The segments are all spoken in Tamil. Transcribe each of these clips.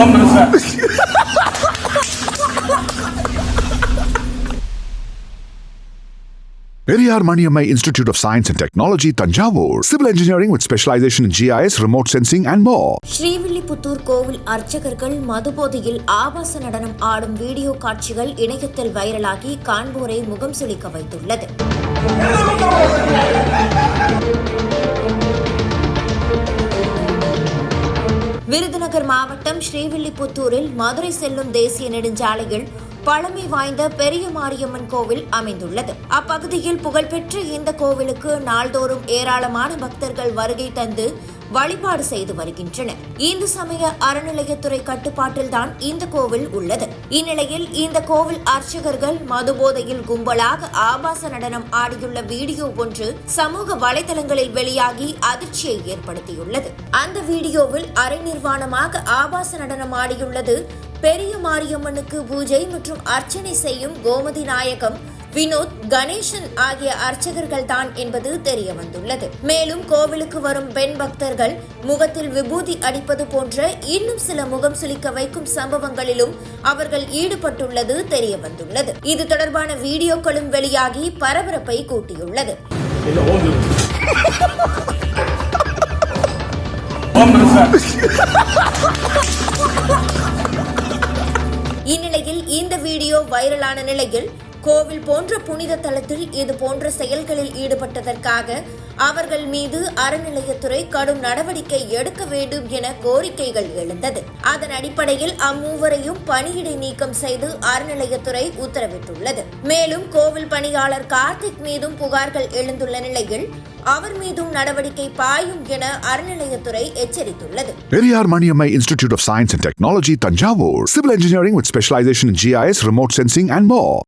Home minister Periyar Maniammai institute of science and technology Thanjavur civil engineering with specialisation in GIS remote sensing and மோ ஸ்ரீவில்லிபுத்தூர் கோவில் அர்ச்சகர்கள் மதுபோதையில் ஆபாச நடனம் ஆடும் வீடியோ காட்சிகள் இணையத்தில் வைரலாகி காண்போரை முகம் சுளிக்க வைத்துள்ளது. விருதுநகர் மாவட்டம் ஸ்ரீவில்லிபுத்தூரில் மதுரை செல்லும் தேசிய நெடுஞ்சாலையில் பழமை வாய்ந்த பெரிய மாரியம்மன் கோவில் அமைந்துள்ளது. அப்பகுதியில் புகழ்பெற்ற இந்த கோவிலுக்கு நாள்தோறும் ஏராளமான பக்தர்கள் வருகை தந்து வழிபாடு செய்து வருகின்றனர். இந்து சமய அறநிலையத்துறை கட்டுப்பாட்டில்தான் இந்த கோவில் உள்ளது. இந்நிலையில் இந்த கோவில் அர்ச்சகர்கள் மதுபோதையில் கும்பலாக ஆபாச நடனம் ஆடியுள்ள வீடியோ ஒன்று சமூக வலைதளங்களில் வெளியாகி அதிர்ச்சியை ஏற்படுத்தியுள்ளது. அந்த வீடியோவில் அரை நிர்வாணமாக ஆபாச நடனம் ஆடியுள்ளது பெரிய மாரியம்மனுக்கு பூஜை மற்றும் அர்ச்சனை செய்யும் கோமதி நாயகம் வினோத் கணேசன் ஆகிய அர்ச்சகர்கள் தான் என்பது தெரிய வந்துள்ளது மேலும் கோவிலுக்கு வரும் பெண் பக்தர்கள் முகத்தில் விபூதி அடிப்பது போன்ற இன்னும் சில முகம் சுளிக்க வைக்கும் சம்பவங்களிலும் அவர்கள் ஈடுபட்டுள்ளது தெரிய வந்துள்ளது இது தொடர்பான வீடியோக்களும் வெளியாகி பரபரப்பை கூட்டியுள்ளது. இந்நிலையில் இந்த வீடியோ வைரலான நிலையில் கோவில் போன்ற புனித தலத்தில் இது போன்ற செயல்களில் ஈடுபட்டதற்காக அவர்கள் மீது அறநிலையத்துறை கடும் நடவடிக்கை எடுக்க வேண்டும் என கோரிக்கைகள் எழுந்தது. அதன் அடிப்படையில் அம்மூவரையும் பணியிடை நீக்கம் செய்து அறநிலையத்துறை உத்தரவிட்டுள்ளது. மேலும் கோவில் பணியாளர் கார்த்திக் மீதும் புகார்கள் எழுந்துள்ள நிலையில் அவர் மீதும் நடவடிக்கை பாயும் என அறநிலையத்துறை எச்சரித்துள்ளது. Periyar Maniammai institute of science and technology Thanjavur. Civil engineering with specialisation GIS remote sensing and more.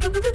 Thank you.